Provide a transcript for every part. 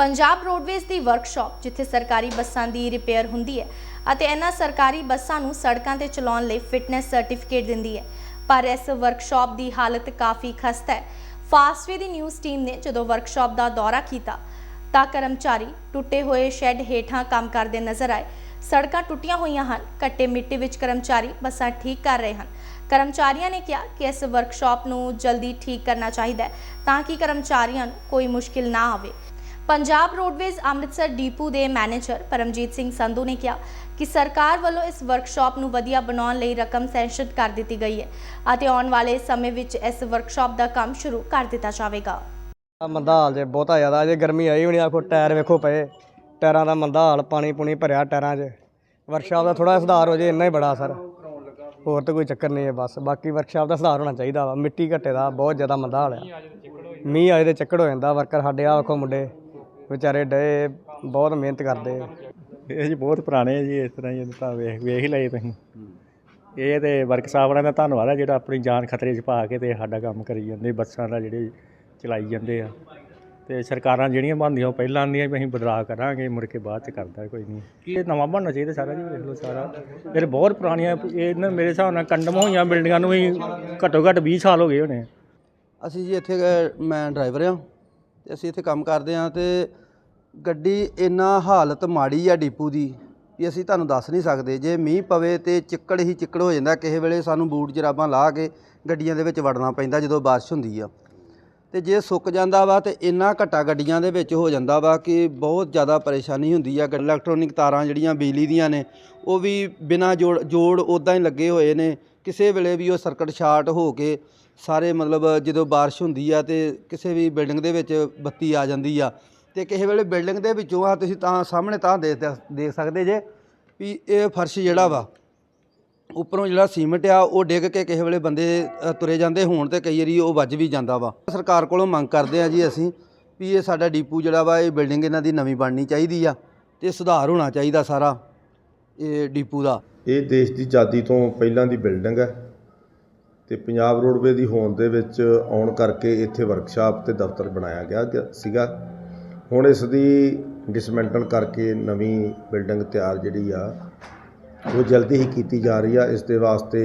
Punjab roadways ਦੀ workshop, ਜਿੱਥੇ ਸਰਕਾਰੀ ਬੱਸਾਂ ਦੀ ਰਿਪੇਅਰ ਹੁੰਦੀ ਹੈ ਅਤੇ ਇਹਨਾਂ ਸਰਕਾਰੀ ਬੱਸਾਂ ਨੂੰ ਸੜਕਾਂ ਤੇ ਚਲਾਉਣ ਲਈ ਫਿਟਨੈਸ ਸਰਟੀਫਿਕੇਟ ਦਿੰਦੀ ਹੈ। ਪਰ ਇਸ ਵਰਕਸ਼ਾਪ ਦੀ ਹਾਲਤ ਕਾਫੀ ਖਸਤਾ ਹੈ। ਫਾਸਟਵੇ ਦੀ ਨਿਊਜ਼ ਟੀਮ ਨੇ ਜਦੋਂ ਵਰਕਸ਼ਾਪ ਦਾ ਦੌਰਾ ਕੀਤਾ, ਤਾਂ ਕਰਮਚਾਰੀ ਟੁੱਟੇ ਹੋਏ ਸ਼ੈੱਡ ਹੇਠਾਂ ਕੰਮ ਕਰਦੇ ਨਜ਼ਰ ਆਏ। ਸੜਕਾਂ ਟੁੱਟੀਆਂ ਹੋਈਆਂ ਹਨ ਕੱਟੇ ਮਿੱਟੀ ਵਿੱਚ ਕਰਮਚਾਰੀ ਬੱਸਾਂ ਠੀਕ ਕਰ ਰਹੇ ਹਨ। ਕਰਮਚਾਰੀਆਂ ਨੇ ਕਿਹਾ ਕਿ ਇਸ ਵਰਕਸ਼ਾਪ ਨੂੰ ਜਲਦੀ ਠੀਕ ਕਰਨਾ ਚਾਹੀਦਾ ਹੈ, ਤਾਂ ਕਿ ਕਰਮਚਾਰੀਆਂ ਨੂੰ ਕੋਈ ਮੁਸ਼ਕਿਲ ਨਾ ਆਵੇ। ਪੰਜਾਬ ਰੋਡਵੇਜ਼ ਅੰਮ੍ਰਿਤਸਰ ਡੀਪੂ ਦੇ ਮੈਨੇਜਰ ਪਰਮਜੀਤ ਸਿੰਘ ਸੰਧੂ ਨੇ ਕਿਹਾ ਕਿ ਸਰਕਾਰ ਵੱਲੋਂ ਇਸ ਵਰਕਸ਼ਾਪ ਨੂੰ ਵਧੀਆ ਬਣਾਉਣ ਲਈ ਰਕਮ ਸੈਂਕਸ਼ਨ ਕਰ ਦਿੱਤੀ ਗਈ ਹੈ ਅਤੇ ਆਉਣ ਵਾਲੇ ਸਮੇਂ ਵਿੱਚ ਇਸ ਵਰਕਸ਼ਾਪ ਦਾ ਕੰਮ ਸ਼ੁਰੂ ਕਰ ਦਿੱਤਾ ਜਾਵੇਗਾ। ਆ ਮੰਦਾ ਹਾਲ ਜੇ, ਬਹੁਤਾ ਜ਼ਿਆਦਾ ਜੇ ਗਰਮੀ ਆਈ ਹੋਣੀ ਆਖੋ ਟਾਇਰ ਵੇਖੋ ਪਏ। ਟਾਇਰਾਂ ਦਾ ਮੰਦਾ ਹਾਲ, ਪਾਣੀ ਪੂਣੀ ਭਰਿਆ ਟਾਇਰਾਂ 'ਚ। ਵਰਕਸ਼ਾਪ ਦਾ ਥੋੜਾ ਸੁਧਾਰ ਹੋ ਜੇ, ਇੰਨਾ ਹੀ ਬੜਾ ਸਰ ਹੋਰ ਤਾਂ ਕੋਈ ਚੱਕਰ ਨਹੀਂ ਹੈ ਬਸ, ਬਾਕੀ ਵਰਕਸ਼ਾਪ ਦਾ ਸੁਧਾਰ ਹੋਣਾ ਚਾਹੀਦਾ ਵਾ। ਮਿੱਟੀ ਘੱਟੇ ਦਾ, ਬਹੁਤ ਜ਼ਿਆਦਾ ਮੰਦਾ ਹਾਲ ਹੈ ਮੀਂਹ ਆਏ ਤੇ ਚੱਕੜ ਹੋ ਜਾਂਦਾ ਵਰਕਰ ਸਾਡੇ ਆ ਵੇਖੋ ਮੁੰਡੇ। ਵਿਚਾਰੇ ਡੇ ਬਹੁਤ ਮਿਹਨਤ ਕਰਦੇ ਇਹ ਜੀ ਬਹੁਤ ਪੁਰਾਣੇ ਆ ਜੀ ਇਸ ਤਰ੍ਹਾਂ ਹੀ ਤਾਂ ਵੇਖ ਵੇਖ ਹੀ ਲਏ ਤੁਸੀਂ। ਇਹ ਤੇ ਵਰਕਸ਼ਾਪ ਵਾਲਿਆਂ ਦਾ ਧੰਨਵਾਦ ਹੈ ਜਿਹੜਾ ਆਪਣੀ ਜਾਨ ਖਤਰੇ 'ਚ ਪਾ ਕੇ ਤੇ ਸਾਡਾ ਕੰਮ ਕਰੀ ਜਾਂਦੇ ਬੱਸਾਂ ਦਾ ਜਿਹੜੇ ਚਲਾਈ ਜਾਂਦੇ ਆ। ਤੇ ਸਰਕਾਰਾਂ ਜਿਹੜੀਆਂ ਬਣਦੀਆਂ ਉਹ ਪਹਿਲਾਂ ਆਂਦੀਆਂ ਵੀ ਅਸੀਂ ਬਦਲਾਅ ਕਰਾਂਗੇ ਮੁੜ ਕੇ ਬਾਅਦ ਚ ਕਰਦਾ ਕੋਈ ਨਹੀਂ। ਇਹ ਨਵਾਂ ਬਣਨਾ ਚਾਹੀਦਾ ਸਾਰਾ ਜੀ ਵੇਖ ਲਓ ਸਾਰਾ। ਇਹ ਬਹੁਤ ਪੁਰਾਣੀਆਂ ਇਹ ਇਹਨਾਂ ਮੇਰੇ ਹਿਸਾਬ ਨਾਲ ਕੰਡਮ ਹੋਈਆਂ ਬਿਲਡਿੰਗਾਂ ਨੂੰ ਵੀ ਘੱਟੋ ਘੱਟ 20 ਸਾਲ ਹੋ ਗਏ ਹੋਣੇ ਅਸੀਂ ਜੀ ਇੱਥੇ ਮੈਂ ਡਰਾਈਵਰ ਆ। ਤੇ ਅਸੀਂ ਇੱਥੇ ਕੰਮ ਕਰਦੇ ਆ ਤੇ ਗੱਡੀ ਇੰਨਾ ਹਾਲਤ ਮਾੜੀ ਆ ਡੀਪੂ ਦੀ ਵੀ ਅਸੀਂ ਤੁਹਾਨੂੰ ਦੱਸ ਨਹੀਂ ਸਕਦੇ। ਜੇ ਮੀਂਹ ਪਵੇ ਤੇ ਚਿੱਕੜ ਹੀ ਚਿੱਕੜ ਹੋ ਜਾਂਦਾ। ਕਿਸੇ ਵੇਲੇ ਸਾਨੂੰ ਬੂਟ ਜਰਾਬਾਂ ਲਾ ਕੇ ਗੱਡੀਆਂ ਦੇ ਵਿੱਚ ਵੜਨਾ ਪੈਂਦਾ ਜਦੋਂ ਬਾਰਿਸ਼ ਹੁੰਦੀ ਆ। ਤੇ ਜੇ ਸੁੱਕ ਜਾਂਦਾ ਵਾ ਤੇ ਇੰਨਾ ਘਟਾ ਗੱਡੀਆਂ ਦੇ ਵਿੱਚ ਹੋ ਜਾਂਦਾ ਵਾ ਕਿ ਬਹੁਤ ਜ਼ਿਆਦਾ ਪਰੇਸ਼ਾਨੀ ਹੁੰਦੀ ਆ। ਇਲੈਕਟ੍ਰੋਨਿਕ ਤਾਰਾਂ ਜਿਹੜੀਆਂ ਬਿਜਲੀ ਦੀਆਂ ਨੇ, ਉਹ ਵੀ ਬਿਨਾਂ ਜੋੜ ਜੋੜ ਉਦਾਂ ਹੀ ਲੱਗੇ ਹੋਏ ਨੇ। ਕਿਸੇ ਵੇਲੇ ਵੀ ਉਹ ਸਰਕਟ ਸ਼ਾਰਟ ਹੋ ਕੇ ਸਾਰੇ ਮਤਲਬ ਜਦੋਂ ਬਾਰਿਸ਼ ਹੁੰਦੀ ਆ ਤੇ ਕਿਸੇ ਵੀ ਬਿਲਡਿੰਗ ਦੇ ਵਿੱਚ ਬੱਤੀ ਆ ਜਾਂਦੀ ਆ ਤੇ ਕਿਸੇ ਵੇਲੇ ਬਿਲਡਿੰਗ ਦੇ ਵਿੱਚੋਂ ਆ, ਤੁਸੀਂ ਤਾਂ ਸਾਹਮਣੇ ਤਾਂ ਦੇਖ ਦੇਖ ਸਕਦੇ ਜੇ ਵੀ ਇਹ ਫਰਸ਼ ਜਿਹੜਾ ਵਾ ਉੱਪਰੋਂ ਜਿਹੜਾ ਸੀਮਿੰਟ ਆ ਉਹ ਡਿੱਗ ਕੇ ਕਿਸੇ ਵੇਲੇ ਬੰਦੇ ਅ, ਤੁਰੇ ਜਾਂਦੇ। ਹੋਣ ਤੇ ਕਈ ਵਾਰੀ ਉਹ ਵੱਜ ਵੀ ਜਾਂਦਾ ਵਾ। ਸਰਕਾਰ ਕੋਲੋਂ ਮੰਗ ਕਰਦੇ ਆ ਜੀ ਅਸੀਂ ਵੀ ਇਹ ਸਾਡਾ ਡੀਪੂ ਜਿਹੜਾ ਵਾ ਇਹ ਬਿਲਡਿੰਗ ਇਹਨਾਂ ਦੀ ਨਵੀਂ ਬਣਨੀ ਚਾਹੀਦੀ ਆ ਤੇ ਸੁਧਾਰ ਹੋਣਾ ਚਾਹੀਦਾ ਸਾਰਾ ਇਹ ਡੀਪੂ ਦਾ। ਇਹ ਦੇਸ਼ ਦੀ ਆਜ਼ਾਦੀ ਤੋਂ ਪਹਿਲਾਂ ਦੀ ਬਿਲਡਿੰਗ ਹੈ ਤੇ ਪੰਜਾਬ ਰੋਡਵੇ ਦੀ ਹੋਂਦ ਦੇ ਵਿੱਚ ਆਉਣ ਕਰਕੇ ਇੱਥੇ ਵਰਕਸ਼ਾਪ ਤੇ ਦਫ਼ਤਰ ਬਣਾਇਆ ਗਿਆ ਗਿਆ ਸੀਗਾ। ਹੁਣ ਇਸ ਦੀ ਡਿਸਮੈਂਟਲ ਕਰਕੇ ਨਵੀਂ ਬਿਲਡਿੰਗ ਤਿਆਰ ਜਿਹੜੀ ਆ ਉਹ ਜਲਦੀ ਹੀ ਕੀਤੀ ਜਾ ਰਹੀ ਆ। ਇਸ ਦੇ ਵਾਸਤੇ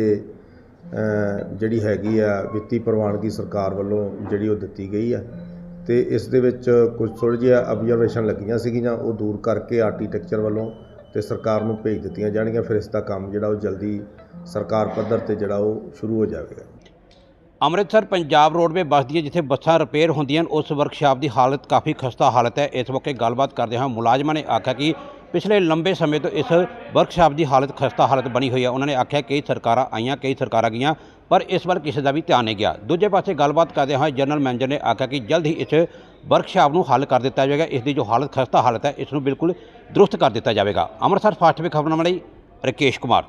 ਜਿਹੜੀ ਹੈਗੀ ਆ, ਵਿੱਤੀ ਪ੍ਰਵਾਨਗੀ ਸਰਕਾਰ ਵੱਲੋਂ ਜਿਹੜੀ ਉਹ ਦਿੱਤੀ ਗਈ ਆ। ਤੇ ਇਸ ਦੇ ਵਿੱਚ ਕੁਝ ਥੋੜ੍ਹੀ ਜਿਹੀਆਂ ਅਬਜ਼ਰਵੇਸ਼ਨ ਲੱਗੀਆਂ ਸੀਗੀਆਂ, ਉਹ ਦੂਰ ਕਰਕੇ ਆਰਕੀਟੈਕਚਰ ਵੱਲੋਂ ਤੇ ਸਰਕਾਰ ਨੂੰ ਭੇਜ ਦਿੱਤੀਆਂ ਜਾਣਗੀਆਂ। ਫਿਰ ਇਸ ਦਾ ਕੰਮ ਜਿਹੜਾ ਉਹ ਜਲਦੀ ਸਰਕਾਰ ਪੱਧਰ ਤੇ ਜਿਹੜਾ ਉਹ ਸ਼ੁਰੂ ਹੋ ਜਾਵੇਗਾ। ਅੰਮ੍ਰਿਤਸਰ ਪੰਜਾਬ ਰੋਡਵੇ ਬੱਸ ਦੀਆਂ ਜਿੱਥੇ ਬੱਸਾਂ ਰਿਪੇਅਰ ਹੁੰਦੀਆਂ ਹਨ, ਉਸ ਵਰਕਸ਼ਾਪ ਦੀ ਹਾਲਤ ਕਾਫੀ ਖਸਤਾ ਹਾਲਤ ਹੈ। ਇਸ ਮੌਕੇ ਗੱਲਬਾਤ ਕਰਦੇ ਹਾਂ ਮੁਲਾਜ਼ਮਾਂ ਨੇ ਆਖਿਆ ਕਿ ਪਿਛਲੇ ਲੰਬੇ ਸਮੇਂ ਤੋਂ ਇਸ ਵਰਕਸ਼ਾਪ ਦੀ ਹਾਲਤ ਖਸਤਾ ਹਾਲਤ ਬਣੀ ਹੋਈ ਹੈ। ਉਹਨਾਂ ਨੇ ਆਖਿਆ ਕਈ ਸਰਕਾਰਾਂ ਆਈਆਂ, ਕਈ ਸਰਕਾਰਾਂ ਗਈਆਂ, ਪਰ ਇਸ ਵੱਲ ਕਿਸੇ ਦਾ ਵੀ ਧਿਆਨ ਨਹੀਂ ਗਿਆ। ਦੂਜੇ ਪਾਸੇ ਗੱਲਬਾਤ ਕਰਦੇ ਹੋਏ ਜਨਰਲ ਮੈਨੇਜਰ ਨੇ ਆਖਿਆ ਕਿ ਜਲਦ ਹੀ ਇਸ ਵਰਕਸ਼ਾਪ ਨੂੰ ਹੱਲ ਕਰ ਦਿੱਤਾ ਜਾਵੇਗਾ। ਇਸ ਦੀ ਜੋ ਹਾਲਤ ਖਸਤਾ ਹਾਲਤ ਹੈ, ਇਸ ਨੂੰ ਬਿਲਕੁਲ ਦਰੁਸਤ ਕਰ ਦਿੱਤਾ ਜਾਵੇਗਾ। ਅੰਮ੍ਰਿਤਸਰ ਫਾਸਟ ਵੇ ਖਬਰਾਂ ਲਈ ਰਕੇਸ਼ ਕੁਮਾਰ।